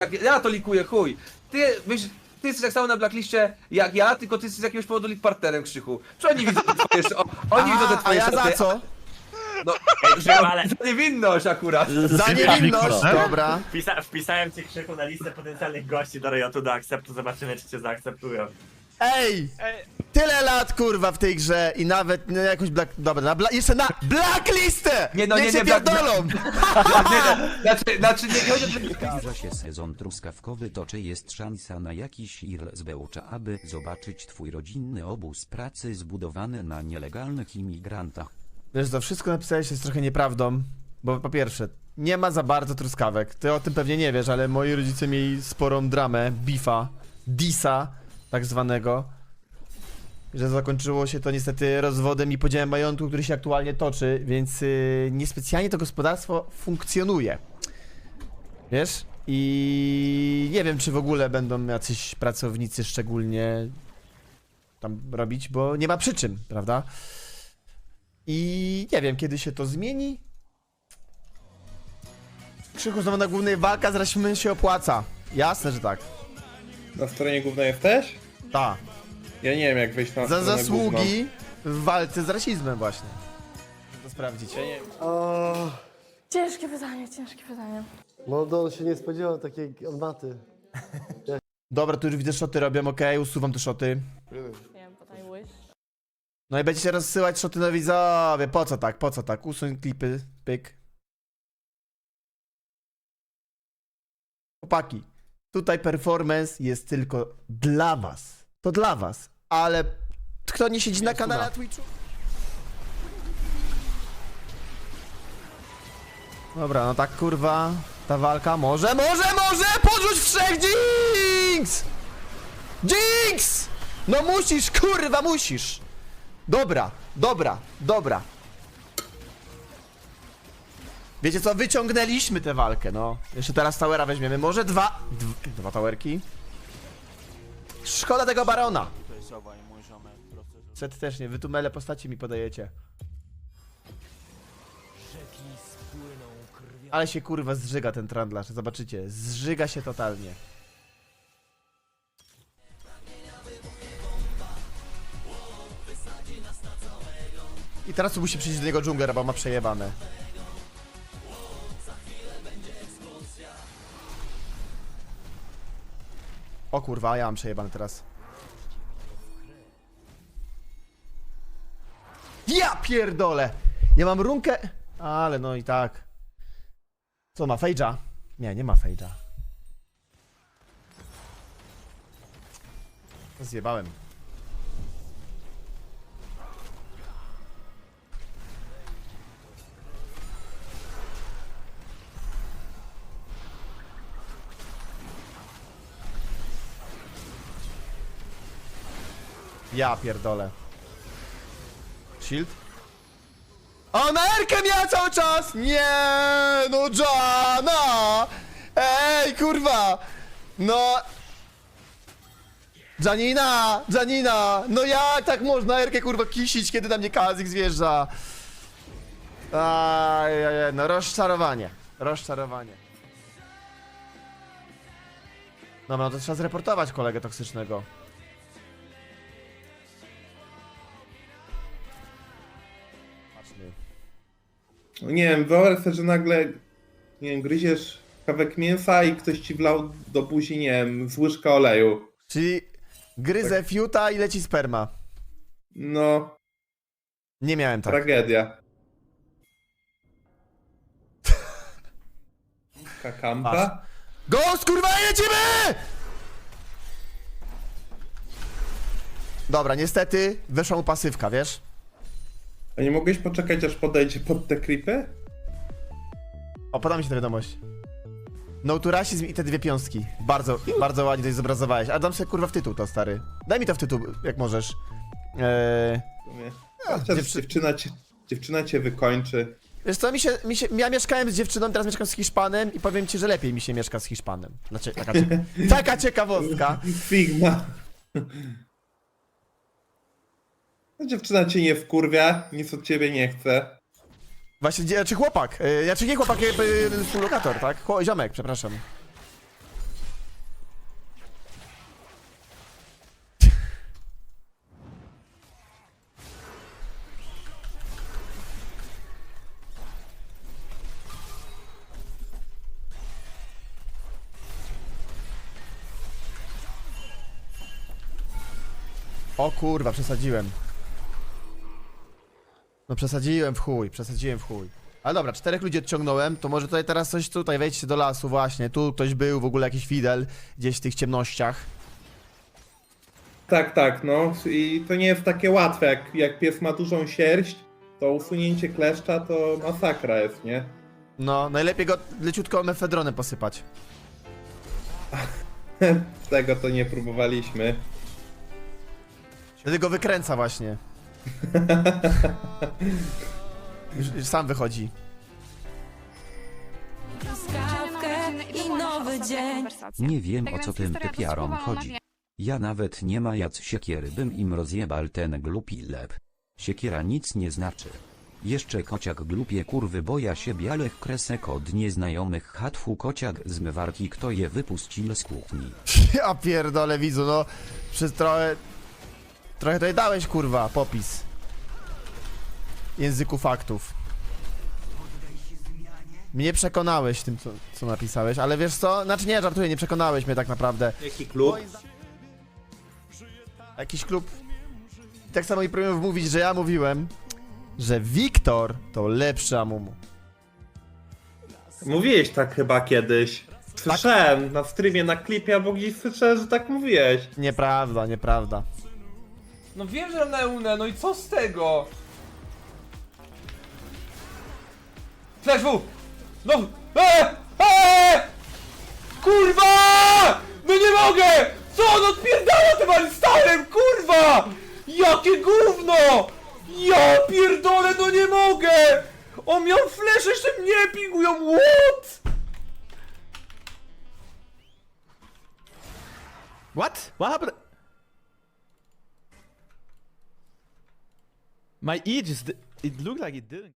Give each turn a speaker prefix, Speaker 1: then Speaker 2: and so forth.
Speaker 1: Jak ja to likuję, chuj. Ty, myśl, ty jesteś tak samo na blackliście jak ja, tylko ty jesteś z jakiegoś powodu partnerem Krzychu. Czy oni widzą te twoje sz- o, Oni widzą te
Speaker 2: A, a
Speaker 1: twoje
Speaker 2: ja za co?
Speaker 1: No,
Speaker 3: Krzychu, ale
Speaker 1: za niewinność akurat.
Speaker 2: Za niewinność, dobra.
Speaker 3: wpisa wpisałem cię Krzychu na listę potencjalnych gości do Riotu do akceptu, zobaczymy czy cię zaakceptują.
Speaker 2: Ej! Tyle lat kurwa w tej grze i nawet no, jakąś black... Dobra, na bla... jeszcze na blacklistę!
Speaker 1: Nie, no,
Speaker 2: Niech
Speaker 1: nie,
Speaker 2: się
Speaker 1: nie, black-
Speaker 2: pierdolą!
Speaker 1: Znaczy, znaczy nie chodzi o
Speaker 4: Zbliża się sezon truskawkowy to czy jest szansa na jakiś IRL z Bełcza, aby zobaczyć twój rodzinny obóz pracy zbudowany na nielegalnych imigrantach?
Speaker 2: Wiesz, to wszystko napisałeś jest trochę nieprawdą, bo po pierwsze, nie ma za bardzo truskawek. Ty o tym pewnie nie wiesz, ale moi rodzice mieli sporą dramę, bifa, disa, tak zwanego. Że zakończyło się to niestety rozwodem i podziałem majątku, który się aktualnie toczy, więc yy, niespecjalnie to gospodarstwo funkcjonuje. Wiesz? I nie wiem, czy w ogóle będą jacyś pracownicy szczególnie tam robić, bo nie ma przyczyn, prawda? I nie wiem, kiedy się to zmieni. Krzychu znowu na głównej walka, zaraz mi się opłaca. Jasne, że tak.
Speaker 5: Na stronie głównej jesteś?
Speaker 2: Ta.
Speaker 5: Ja nie wiem jak wejść na
Speaker 2: Za
Speaker 5: stronę główną.
Speaker 2: zasługi w walce z rasizmem właśnie. Muszę To sprawdzić.
Speaker 5: Ja nie...
Speaker 6: O,
Speaker 7: Ciężkie pytanie, ciężkie pytanie.
Speaker 6: Moldon się nie spodziewał takiej odmaty.
Speaker 2: Dobra, tu już widzę szoty robią, okej, usuwam te szoty.
Speaker 7: Nie wiem.
Speaker 2: No i będziecie rozsyłać szoty na widzowie. Po co tak, po co tak? Usuń klipy, pyk. Chłopaki, tutaj performance jest tylko dla was. To dla was. Ale kto nie siedzi na kanale na Twitchu? Dobra, no tak kurwa, ta walka może, może, może! Podrzuć w trzech Jinx! Jinx! No musisz, kurwa, musisz! Dobra, dobra, dobra. Wiecie co, wyciągnęliśmy tę walkę, no. Jeszcze teraz towera weźmiemy, może dwa... dw- Dwa towerki. Szkoda tego barona. Set też nie, wy tu mele postaci mi podajecie. Ale się kurwa zżyga ten trandlarz, zobaczycie. Zżyga się totalnie. I teraz tu musi przyjść do niego dżungler, bo ma przejebane. O kurwa, ja mam przejebane teraz. Ja pierdolę! Ja mam runkę... Ale no i tak. Co ma, Fejdża? Nie, nie ma Fejdża. Zjebałem. Ja pierdolę. Shield? O, Merkę miała cały czas! Nie, no Jana! Ej, kurwa! No... Janina! Janina! No jak tak można Erkę kurwa kisić, kiedy na mnie Kazik zwierza? Ajajaj, no rozczarowanie. Rozczarowanie. Dobra, no to trzeba zreportować kolegę toksycznego.
Speaker 5: Nie wiem, wyobraź sobie, że nagle, nie wiem, gryziesz kawałek mięsa i ktoś ci wlał do buzi, nie wiem, z łyżka oleju.
Speaker 2: Czyli gryzę fiuta i leci sperma.
Speaker 5: No,
Speaker 2: Nie miałem tak.
Speaker 5: tragedia. Kakampa?
Speaker 2: Ghost, kurwa, lecimy! Dobra, niestety weszła mu pasywka, wiesz?
Speaker 5: A nie mogłeś poczekać, aż podejdzie pod te klipy?
Speaker 2: O, podam ci tę wiadomość. No to rasizm i te dwie piąstki. Bardzo, bardzo ładnie to zobrazowałeś. A dam sobie kurwa w tytuł to, stary. Daj mi to w tytuł, jak możesz. Eee...
Speaker 5: Sumie. Chociaż
Speaker 2: dziewczy-
Speaker 5: dziewczyna, cię, dziewczyna cię wykończy.
Speaker 2: Wiesz co, mi się, mi się, ja mieszkałem z dziewczyną, teraz mieszkam z Hiszpanem i powiem ci, że lepiej mi się mieszka z Hiszpanem. Znaczy, taka, cie- taka ciekawostka.
Speaker 5: Figma. No, dziewczyna cię nie wkurwia, nic od ciebie nie chce.
Speaker 2: Właśnie, gdzie- czy chłopak? E, ja czy nie chłopak, y, tak? Chło, ziomek, przepraszam. O kurwa, przesadziłem. No przesadziłem w chuj, przesadziłem w chuj. Ale dobra, czterech ludzi odciągnąłem, to może tutaj teraz coś tutaj, wejdźcie do lasu właśnie, tu ktoś był, w ogóle jakiś fidel, gdzieś w tych ciemnościach.
Speaker 5: Tak, tak, no. I to nie jest takie łatwe. Jak, jak pies ma dużą sierść, to usunięcie kleszcza to masakra jest, nie?
Speaker 2: No, najlepiej go leciutko mefedronem posypać.
Speaker 5: Tego to nie próbowaliśmy.
Speaker 2: Wtedy go wykręca właśnie. Już, już sam wychodzi.
Speaker 8: I nowy dzień.
Speaker 4: Nie wiem o co tym typiarom chodzi. Ja nawet nie ma jac siekiery bym im rozjebal ten głupi lep. Siekiera nic nie znaczy. Jeszcze kociak glupie kurwy boja się białych kresek od nieznajomych hatfu kociak zmywarki kto je wypuścił z kuchni.
Speaker 2: Ja pierdolę widzu, no przez trochę... Trochę tutaj dałeś kurwa, popis. Języku faktów. Mnie przekonałeś tym, co, co napisałeś, ale wiesz co? Znaczy nie, żartuję, nie przekonałeś mnie tak naprawdę.
Speaker 5: Jaki klub?
Speaker 2: Jakiś klub... I tak samo i próbuję mówić, że ja mówiłem, że Wiktor to lepszy Amumu.
Speaker 5: Mówiłeś tak chyba kiedyś. Słyszałem na streamie, na klipie, albo gdzieś słyszałem, że tak mówiłeś.
Speaker 2: Nieprawda, nieprawda.
Speaker 1: No wiem, że na Eunę, no i co z tego? Flash! No! Eee! Eee! Kurwa! No nie mogę! Co on odpierdala tym Alistarem, kurwa! Jakie gówno! Ja pierdolę, no nie mogę! On miał flash, jeszcze mnie pigują, what?
Speaker 9: What? What happened? My E just, it looked like it didn't.